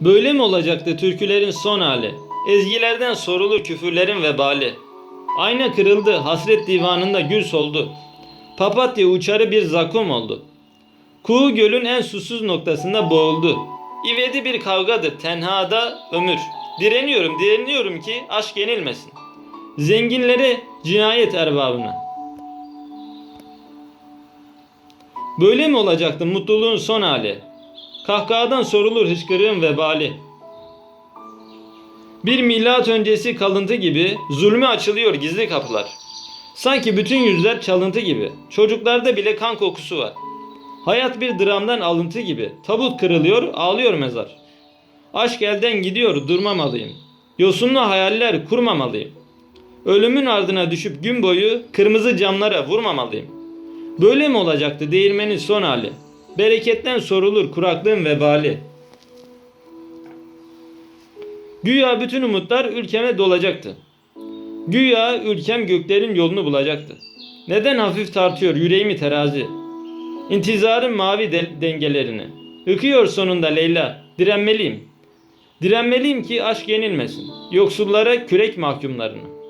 Böyle mi olacaktı türkülerin son hali? Ezgilerden sorulur küfürlerin vebali. Ayna kırıldı, hasret divanında gül soldu. Papatya uçarı bir zakum oldu. Kuğu gölün en susuz noktasında boğuldu. İvedi bir kavgadır tenhada ömür. Direniyorum, direniyorum ki aşk yenilmesin. Zenginlere cinayet erbabına. Böyle mi olacaktı mutluluğun son hali? Kahkahadan sorulur hıçkırığın vebali. Bir milat öncesi kalıntı gibi zulmü açılıyor gizli kapılar. Sanki bütün yüzler çalıntı gibi. Çocuklarda bile kan kokusu var. Hayat bir dramdan alıntı gibi. Tabut kırılıyor, ağlıyor mezar. Aşk elden gidiyor, durmamalıyım. Yosunlu hayaller kurmamalıyım. Ölümün ardına düşüp gün boyu kırmızı camlara vurmamalıyım. Böyle mi olacaktı değirmenin son hali? Bereketten sorulur kuraklığın vebali. Güya bütün umutlar ülkeme dolacaktı. Güya ülkem göklerin yolunu bulacaktı. Neden hafif tartıyor yüreğimi terazi? İntizarın mavi de- dengelerini. Yıkıyor sonunda Leyla. Direnmeliyim. Direnmeliyim ki aşk yenilmesin. Yoksullara kürek mahkumlarını.